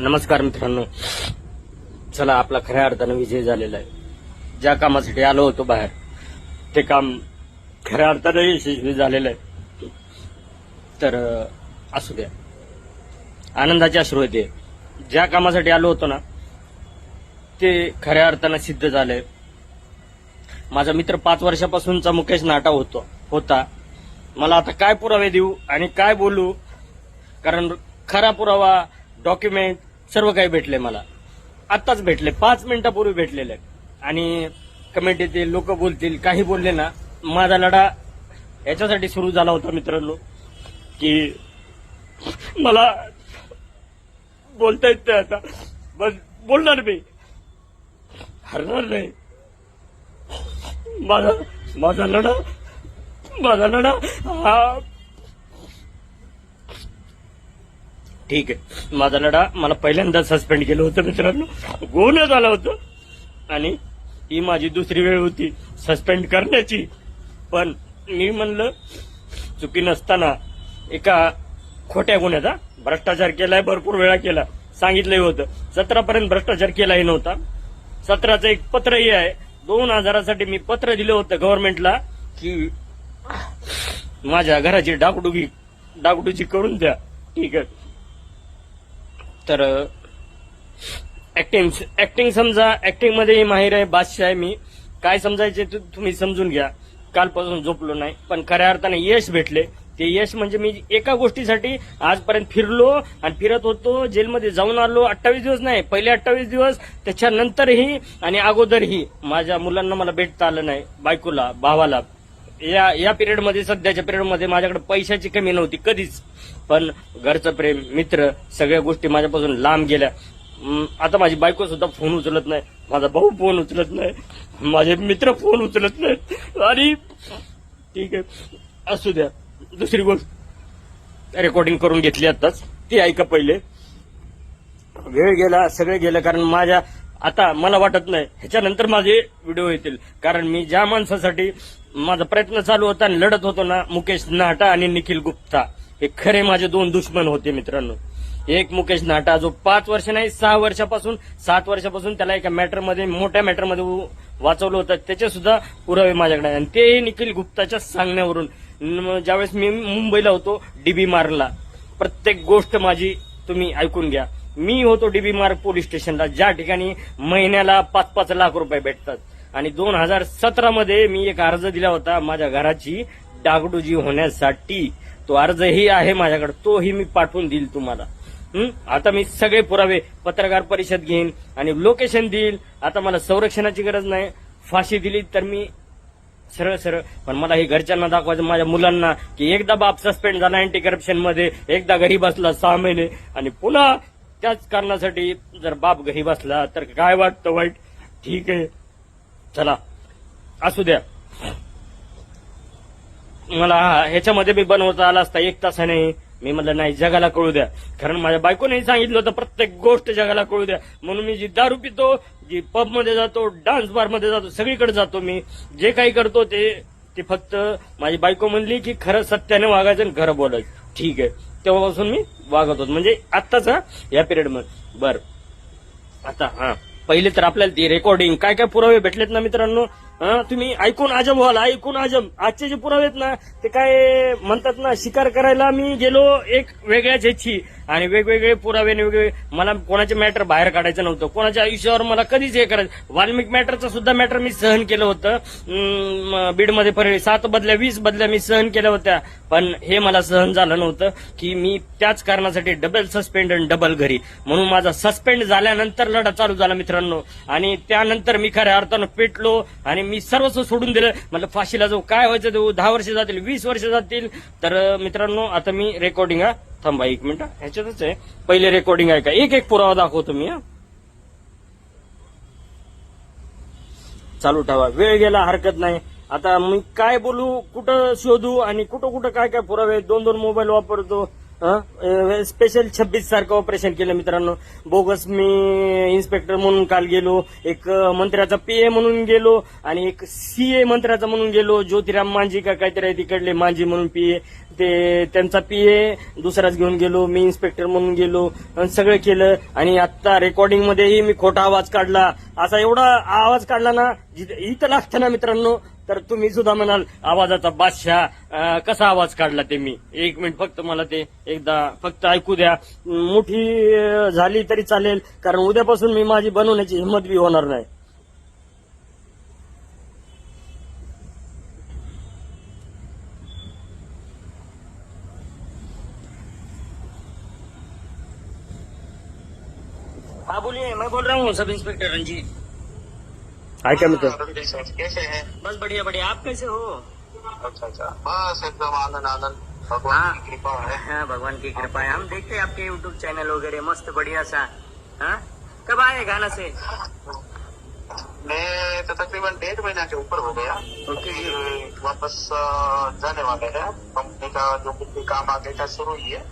नमस्कार मित्रांनो. चला आपला खऱ्या अर्थानं विजय झालेला आहे. ज्या कामासाठी आलो होतो बाहेर ते काम खऱ्या अर्थानं यशस्वी झालेलं आहे. तर असू द्या. आनंदाचे अश्रू येते ज्या कामासाठी आलो होतो ना ते खऱ्या अर्थानं सिद्ध झालंय माझा मित्र पाच वर्षापासूनचा मुकेश नाटा होतो होता. मला आता काय पुरावे देऊ आणि काय बोलू? कारण खरा पुरावा डॉक्युमेंट सर्व काही भेटले मला. आत्ताच भेटले. पाच मिनिटापूर्वी भेटलेले. आणि कमिटीतील लोक बोलतील काही बोलले ना माझा लढा याच्यासाठी सुरू झाला होता मित्रांनो की मला बोलता येत नाही आता. बस बोलणार मी. हरणार नाही. माझा माझा लढा माझा लढा हा ठीक आहे. माझा लढा मला पहिल्यांदा सस्पेंड केलं होतं मित्रांनो. गोवण्यात आला होतं. आणि ही माझी दुसरी वेळ होती सस्पेंड करण्याची. पण मी म्हणलं चुकी नसताना एका खोट्या गुन्ह्याचा भ्रष्टाचार केलाय भरपूर वेळा केला. सांगितलंही होतं. सतरापर्यंत भ्रष्टाचार केलाही नव्हता. सतराचं एक पत्रही आहे. दोन हजारासाठी मी पत्र दिलं होतं गव्हर्नमेंटला की माझ्या घराची डागडुगी डागडुजी करून द्या. ठीक आहे. तर ऍक्टिंग ऍक्टिंग समजा ऍक्टिंगमध्ये माहीर आहे बादशाह आहे मी. काय समजायचे तुम्ही समजून घ्या. कालपासून झोपलो नाही पण खऱ्या अर्थाने यश भेटले. ते यश म्हणजे मी एका गोष्टीसाठी आजपर्यंत फिरलो आणि फिरत होतो जेलमध्ये जाऊन आलो. अठ्ठावीस दिवस नाही पहिले अठ्ठावीस दिवस त्याच्यानंतरही आणि अगोदरही माझ्या मुलांना मला भेटता आलं नाही बायकोला भावाला. या या पिरियडमध्ये सध्याच्या पिरियडमध्ये माझ्याकडे पैशाची कमी नव्हती कधीच. पण घरचं प्रेम मित्र सगळ्या गोष्टी माझ्यापासून लांब गेल्या. आता माझी बायको सुद्धा फोन उचलत नाही. माझा भाऊ फोन उचलत नाही. माझे मित्र फोन उचलत नाही आणि ठीक आहे. असू द्या. दुसरी गोष्ट. रेकॉर्डिंग करून घेतली आताच ती ऐका पहिले. वेळ गेला सगळे गेलं कारण माझ्या आता मला वाटत नाही. ह्याच्यानंतर माझे व्हिडिओ येतील. कारण मी ज्या माणसासाठी माझा प्रयत्न चालू होता आणि लढत होतो ना मुकेश नाटा आणि निखिल गुप्ता. हे खरे माझे दोन दुश्मन होते मित्रांनो. एक मुकेश नाटा जो पाच वर्ष नाही सहा वर्षापासून सात वर्षापासून त्याला एका मॅटरमध्ये मोठ्या मॅटरमध्ये वाचवलं होतं. त्याचे सुद्धा पुरावे माझ्याकडे आणि ते निखिल गुप्ताच्या सांगण्यावरून. ज्यावेळेस मी मुंबईला होतो डीबी मारला. प्रत्येक गोष्ट माझी तुम्ही ऐकून घ्या. मी होतो डीबी मार्ग पोलीस स्टेशनला. ज्या ठिकाणी महिन्याला पाच पाच लाख रुपये भेटतात. आणि दोन हजार सतरा मध्ये मी एक अर्ज दिला होता माझ्या घराची डागडुजी होण्यासाठी. तो अर्जही आहे माझ्याकडे तोही मी पाठवून देईल तुम्हाला. आता मी सगळे पुरावे पत्रकार परिषद घेईन आणि लोकेशन देईल. आता मला संरक्षणाची गरज नाही. फाशी दिली तर मी सरळ सरळ पण मला हे घरच्यांना दाखवायचं माझ्या मुलांना की एकदा बाप सस्पेंड झाला अँटी करप्शनमध्ये एकदा घरी बसला सहा महिने आणि पुन्हा त्याच कारणासाठी जर बाप घरी बसला तर काय वाटतं वाईट? ठीक आहे. चला असू द्या. मला ह्याच्यामध्ये मी बनवता आला असता एक तासाने. मी म्हणलं नाही जगाला कळू द्या. कारण माझ्या बायकोनेही सांगितलं होतं प्रत्येक गोष्ट जगाला कळू द्या. म्हणून मी जी दारू पितो जी पबमध्ये जातो डान्स बारमध्ये जातो सगळीकडे जातो मी. जे काही करतो ते ते फक्त माझी बायको म्हणली की खरं सत्याने वागायचं आणि खरं बोलायचं. ठीक आहे. तेव्हापासून मी वागत होतो. म्हणजे आत्ताच हा, या पिरियडमध्ये. बर. आता हा. पहिले तर आपल्याला ती रेकॉर्डिंग काय काय पुरावे भेटलेत ना मित्रांनो? तुम्ही ऐकून अजब व्हाल ऐकून अजब आजचे जे पुरावे आहेत ना ते काय म्हणतात ना शिकार करायला मी गेलो एक वेगळ्याच ह्याची आणि वेगवेगळे पुरावे वेगवेगळे मला कोणाचे मॅटर बाहेर काढायचं नव्हतं. कोणाच्या आयुष्यावर मला कधीच हे करायचं वाल्मिक मॅटरचं सुद्धा मॅटर मी सहन केलं होतं. बीडमध्ये परळी सात बदल्या वीस बदल्या मी सहन केल्या होत्या. पण हे मला सहन झालं नव्हतं की मी त्याच कारणासाठी डबल सस्पेंड आणि डबल घरी. म्हणून माझा सस्पेंड झाल्यानंतर लढा चालू झाला मित्रांनो. आणि त्यानंतर मी खऱ्या अर्थानं पेटलो आणि मी सर्वस्व सोडून दिलं. म्हटलं फाशीला जाऊ. काय व्हायचं ते? दहा वर्ष जातील वीस वर्ष जातील. तर मित्रांनो आता मी रेकॉर्डिंग हा. थांबा एक मिनिट ह्याच्यातच आहे. पहिले रेकॉर्डिंग आहे का एक एक पुरावा दाखवतो मी हा. चालू ठेवा. वेळ गेला हरकत नाही. आता मी काय बोलू कुठं शोधू आणि कुठं कुठं काय काय पुरावे दोन दोन मोबाईल वापरतो स्पेशल छब्बीस सारखं ऑपरेशन केलं मित्रांनो. बोगस मी इन्स्पेक्टर म्हणून काल गेलो एक मंत्र्याचा पीए म्हणून गेलो आणि एक सीए मंत्र्याचा म्हणून गेलो. ज्योतिराम मांजी का काहीतरी तिकडले मांजी म्हणून पीए ते त्यांचा पीए दुसराच घेऊन गेलो मी इन्स्पेक्टर म्हणून गेलो सगळं केलं. आणि आता रेकॉर्डिंग मध्येही मी खोटा आवाज काढला. असा एवढा आवाज काढला ना इथं लागतं ना मित्रांनो तर तुम्ही सुद्धा म्हणाल आवाजाचा बादशाह कसा आवाज काढला ते मी? एक मिनिट फक्त मला ते एकदा फक्त ऐकू द्या. मोठी झाली तरी चालेल कारण उद्यापासून मी माझी बनवण्याची हिंमत बी होणार नाही. हाँ बोलिए मैं बोल रहा हूँ सब इंस्पेक्टर रंजीत हाय क्या मित्र? कैसे हैं? बस बढ़िया बढ़िया। आप कैसे हो? अच्छा अच्छा। बस एकदम आनंद आनंद। भगवान हाँ। की कृपा है। हाँ भगवान की कृपा है। हम देखते हैं आपके यूट्यूब चैनल वगैरह मस्त बढ़िया सा। हाँ? कब आए गाना से? मैं तो तकरीबन डेढ़ महीना के ऊपर हो गया। ओके। जी वापस जाने वाले हैं। कंपनी का जो कुछ भी काम आगे का शुरू ही है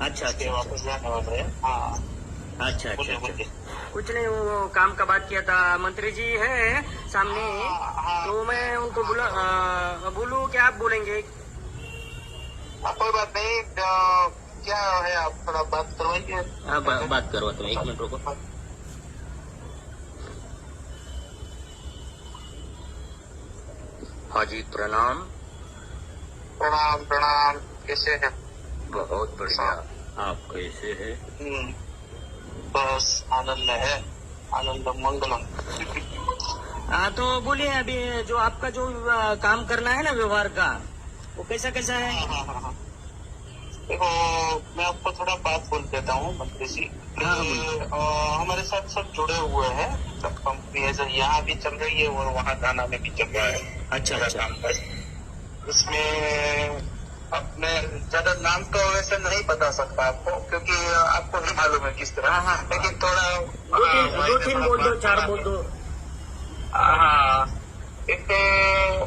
अच्छा अच्छा। वापस जाने वाले हैं। हाँ। अच्छा अच्छा अच्छा। कुछ नहीं वो काम का बात किया था मंत्री जी है सामने। हाँ। तो मैं उनको बोला अ, बोलूँ क्या आप बोलेंगे? हाँ, कोई बात नहीं क्या है आप थोड़ा बात करवाइए। हाँ बा, बात करो तुम एक मिनट रुको। हाँ जी प्रणाम। प्रणाम प्रणाम कैसे हैं? बहुत बढ़िया। आप कैसे है? हम्म, बस आनंद है आनंद मंगलम। हाँ तो बोलिए अभी जो आपका जो काम करना है ना व्यवहार का वो कैसा कैसा है? हाँ, हाँ, हाँ। देखो मैं आपको थोड़ा बात बोल देता हूँ मंत्री जी। हाँ, हमारे साथ सब जुड़े हुए हैं सब कंपनी है जो यहाँ भी चल रही है और वहाँ गाना में भी चल रहा है। अच्छा अच्छा। काम है इसमें अब मैं ज़्यादा नाम तो वैसे नहीं बता सकता आपको क्योंकि आपको भी मालूम है किस तरह। हाँ, हाँ। लेकिन थोड़ा दो तीन हाँ, बोल दो चार बोल दो। हाँ एक तो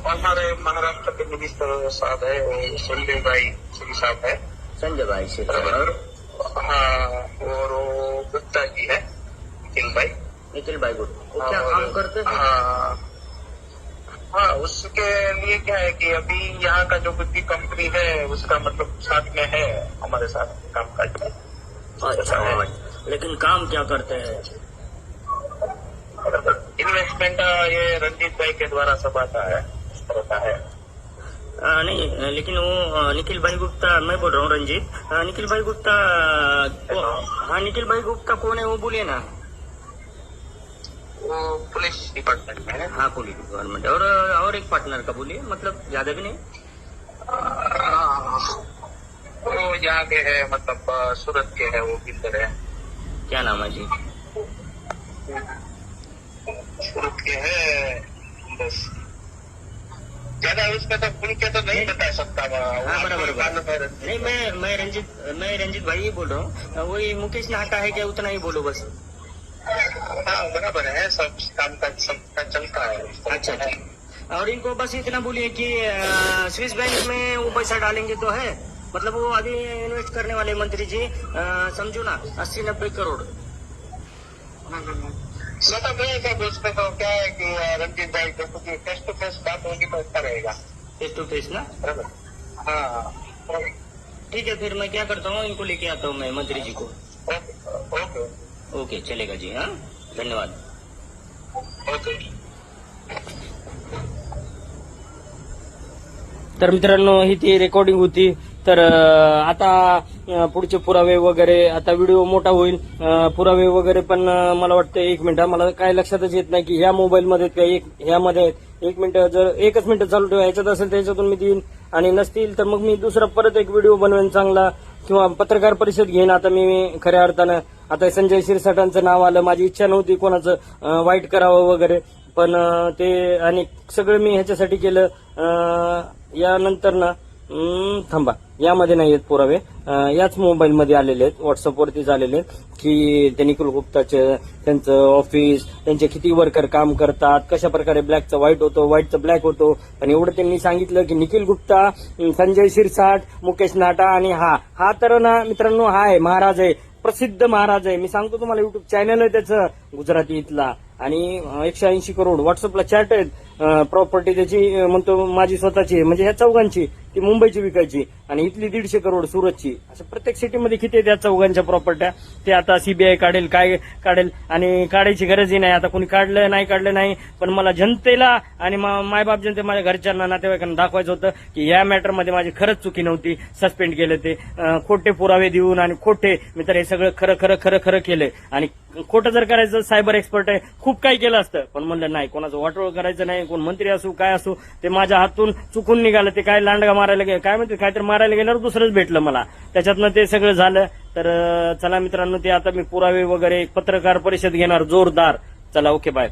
हमारे महाराष्ट्र के मिनिस्टर साहब है वो संजय भाई श्री साहब है। संजय भाई से बराबर। हाँ और वो गुप्ता जी है निखिल भाई। निखिल भाई गुप्ता। क्या काम करते हैं हाँ? हाँ उसके लिए क्या है कि अभी यहाँ का जो कुछ भी कंपनी है उसका मतलब साथ में है हमारे साथ काम में। अच्छा लेकिन काम क्या करते हैं? इन्वेस्टमेंट ये रंजीत भाई के द्वारा सब आता है का है। आ, नहीं लेकिन वो निखिल भाई गुप्ता मैं बोल रहा हूँ रंजीत निखिल भाई गुप्ता हाँ निखिल भाई गुप्ता कौन है वो बोलिए ना। वो पुलिस डिपार्टमेंट में है। हाँ पुलिस डिपार्टमेंट और और एक पार्टनर का बोलिए मतलब ज़्यादा भी नहीं? वो यहाँ के है मतलब सूरत के है वो बिल्डर है। क्या नाम है जी? सूरत के है बस। ज़्यादा उसमें तो खुल के तो नहीं बता सकता हाँ बराबर बराबर। नहीं मैं मैं रंजीत मैं रंजित भाई ही बोल रहा हूँ। वही मुकेश नाटा है क्या? उतना ही बोलो बस। हाँ बराबर है सब काम सबका चलता है। अच्छा अच्छा। और इनको बस इतना बोलिए कि स्विस बैंक में वो पैसा डालेंगे तो है? मतलब वो अभी इन्वेस्ट करने वाले मंत्री जी समझो ना अस्सी नब्बे करोड़। मतलब है कि उसमें तो क्या है कि रंजीत भाई जब कुछ फेस टू फेस बात होगी तो अच्छा रहेगा। फेस टू फेस ना? बराबर। हाँ। ठीक है फिर मैं क्या करता हूँ इनको लेके आता हूँ मैं मंत्री जी को। Okay okay. ओके चलेगा जी हाँ? धन्यवाद। ओके तर मित्रांनो ही ती रेकॉर्डिंग होती. तर आता पुढचे पुरावे वगैरे आता व्हिडिओ मोठा होईल. अं, पुरावे वगैरे पण मला वाटतं एक मिनिट मला काय लक्षातच येत नाही की ह्या मोबाईलमध्ये किंवा एक ह्यामध्ये आहेत. एक मिनिट जर एकच मिनिट चालू ठेवा ह्याच्यात असेल त्याच्यातून मी देईन. आणि नसतील तर मग मी दुसरा परत एक व्हिडिओ बनवेन चांगला. किंवा पत्रकार परिषद घेईन. आता मी खऱ्या अर्थानं आता संजय शिरसाटांचं नाव आलं माझी इच्छा नव्हती कोणाचं वाईट करावं वगैरे. पण ते आणि सगळं मी ह्याच्यासाठी केलं. यानंतर ना थांबा. यामध्ये नाही आहेत पुरावे. याच मोबाईलमध्ये आलेले आहेत व्हॉट्सअपवरतीच आलेले आहेत की ते निखिल गुप्ताचे त्यांचं ऑफिस त्यांचे किती वर्कर काम करतात कशा प्रकारे ब्लॅकचं व्हाईट होतो व्हाईटचं ब्लॅक होतो. आणि एवढं त्यांनी सांगितलं की निखिल गुप्ता संजय शिरसाट मुकेश नाटा आणि हा. हा तर ना मित्रांनो हा आहे महाराज आहे. प्रसिद्ध महाराज आहे. मी सांगतो तुम्हाला युट्यूब चॅनल आहे त्याचं गुजराती इथला. आणि एकशे ऐंशी करोड व्हॉट्सअपला चॅट आहेत. प्रॉपर्टी त्याची म्हणतो माझी स्वतःची म्हणजे ह्या चौघांची. ती मुंबईची विकायची आणि इथली दीडशे करोड सुरतची. असं प्रत्येक सिटीमध्ये किती आहेत चौघांच्या प्रॉपर्ट्या ते आता सीबीआय काढेल काय काढेल आणि काढायची गरजही नाही. आता कोणी काढलं नाही काढलं नाही पण मला जनतेला आणि मा- मायबाप जनते माझ्या घरच्यांना नातेवाईकांना दाखवायचं होतं की या मॅटरमध्ये माझी खरंच चुकी नव्हती सस्पेंड केलं ते. खोटे पुरावे देऊन आणि खोटे मी तर हे सगळं खरं खरं खरं खरं केलंय आणि खोटं जर करायचं सायबर एक्सपर्ट आहे खूप काही केलं असतं. पण म्हणलं नाही कोणाचं वाटोळ करायचं नाही कोण मंत्री असू काय असू ते माझ्या हातून चुकून निघालं ते काय लांडगा मारायला गेलं काय म्हणते काहीतरी मारायला गेल्यावर दुसरंच भेटलं मला. त्याच्यातनं ते सगळं झालं. तर चला मित्रांनो ते आता मी पुरावे वगैरे पत्रकार परिषद घेणार जोरदार. चला ओके बाय